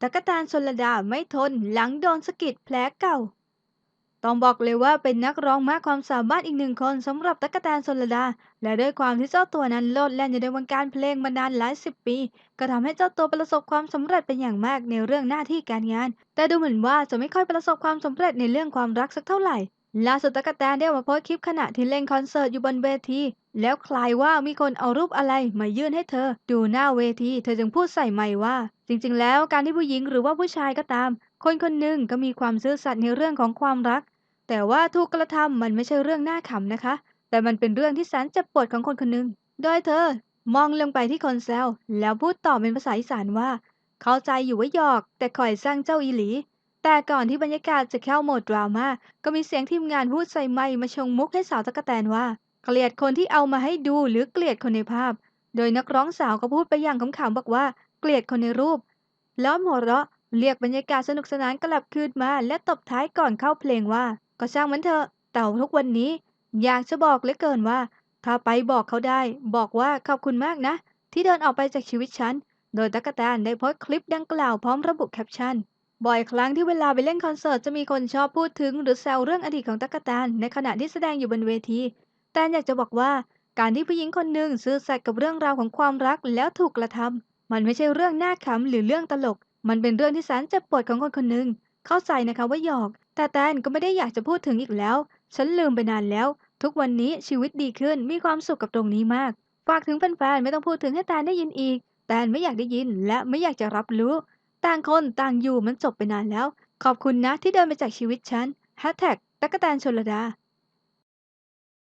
ตะกแตนชลดาไม่ทนหลังโดนสะกิดแผลเก่า ต้องบอกเลยว่าเป็นนักร้องมากความสามารถอีกหนึ่งคนสำหรับตะกแตนชลดา และด้วยความที่เจ้าตัวนั้นโลดแล่นอยู่ในวงการเพลงมานานหลายสิบปี ก็ทำให้เจ้าตัวประสบความสำเร็จเป็นอย่างมากในเรื่องหน้าที่การงาน แต่ดูเหมือนว่าจะไม่ค่อยประสบความสำเร็จในเรื่องความรักสักเท่าไหร่ ล่าสุดตั๊กแตนได้ออกมาโพสต์คลิปขณะที่เล่นคอนเสิร์ตอยู่บนเวที แล้วคลายว่ามีคนเอารูปอะไรมายื่นให้เธอ ดูหน้าเวที เธอจึงพูดใส่ไมค์ว่า จริงๆ แล้วการที่ผู้หญิงหรือว่าผู้ชายก็ตาม คนคนหนึ่งก็มีความซื่อสัตย์ในเรื่องของความรัก แต่ว่าถูกกระทำมันไม่ใช่เรื่องน่าขำนะคะ แต่มันเป็นเรื่องที่แสนเจ็บปวดของคนคนหนึ่งโดยเธอ มองลงไปที่คนแซวแล้วพูดต่อเป็นภาษาอีสานว่า เข้าใจอยู่ว่าหยอก แต่คอยสร้างเจ้าอีหลี แต่ก่อนที่บรรยากาศจะเข้าโหมดดราม่าก็มีเสียงทีมงานพูดใส่ไมค์มาชงมุกให้สาวตะกะแตนว่า เกลียดคนที่เอามาให้ดูหรือเกลียดคนในภาพ โดยนักร้องสาวก็พูดไปอย่างขำๆบอกว่า เกลียดคนในรูป แล้อมหัวเราะเรียกบรรยากาศสนุกสนานกลับคืนมา และตบท้ายก่อนเข้าเพลงว่า ก็ช่างมันเถอะแต่ทุกวันนี้ อยากจะบอกเหลือเกินว่า ถ้าไปบอกเขาได้ บอกว่าขอบคุณมากนะ ที่เดินออกไปจากชีวิตฉัน โดยตั๊กแตนได้โพสต์คลิปดังกล่าวพร้อมระบุแคปชั่น บ่อยครั้งที่เวลาไปเล่นคอนเสิร์ตจะมีคนชอบพูดถึงหรือแซวเรื่องอดีตของตั๊กแตนในขณะที่แสดงอยู่บนเวที แต่อยากจะบอกว่าการที่ผู้หญิงคนหนึ่งซื่อสัตย์กับเรื่องราวของความรักแล้วถูกกระทำมันไม่ใช่เรื่องน่าขำหรือเรื่องตลก มันเป็นเรื่องที่แสนเจ็บปวดของคนคนหนึ่งเข้าใจนะคะว่าหยอก แต่แตนก็ไม่ได้อยากจะพูดถึงอีกแล้ว ฉันลืมไปนานแล้ว ทุกวันนี้ชีวิตดีขึ้นมีความสุขกับตรงนี้มากฝากถึงแฟนๆไม่ต้องพูดถึงให้แตนได้ยินอีกแตนไม่อยากได้ยินและไม่อยากจะรับรู้ ต่างคนต่างอยู่มันจบไปนานแล้ว ขอบคุณนะที่เดินไปจากชีวิตฉัน h แท็กตั๊กแตนชลดา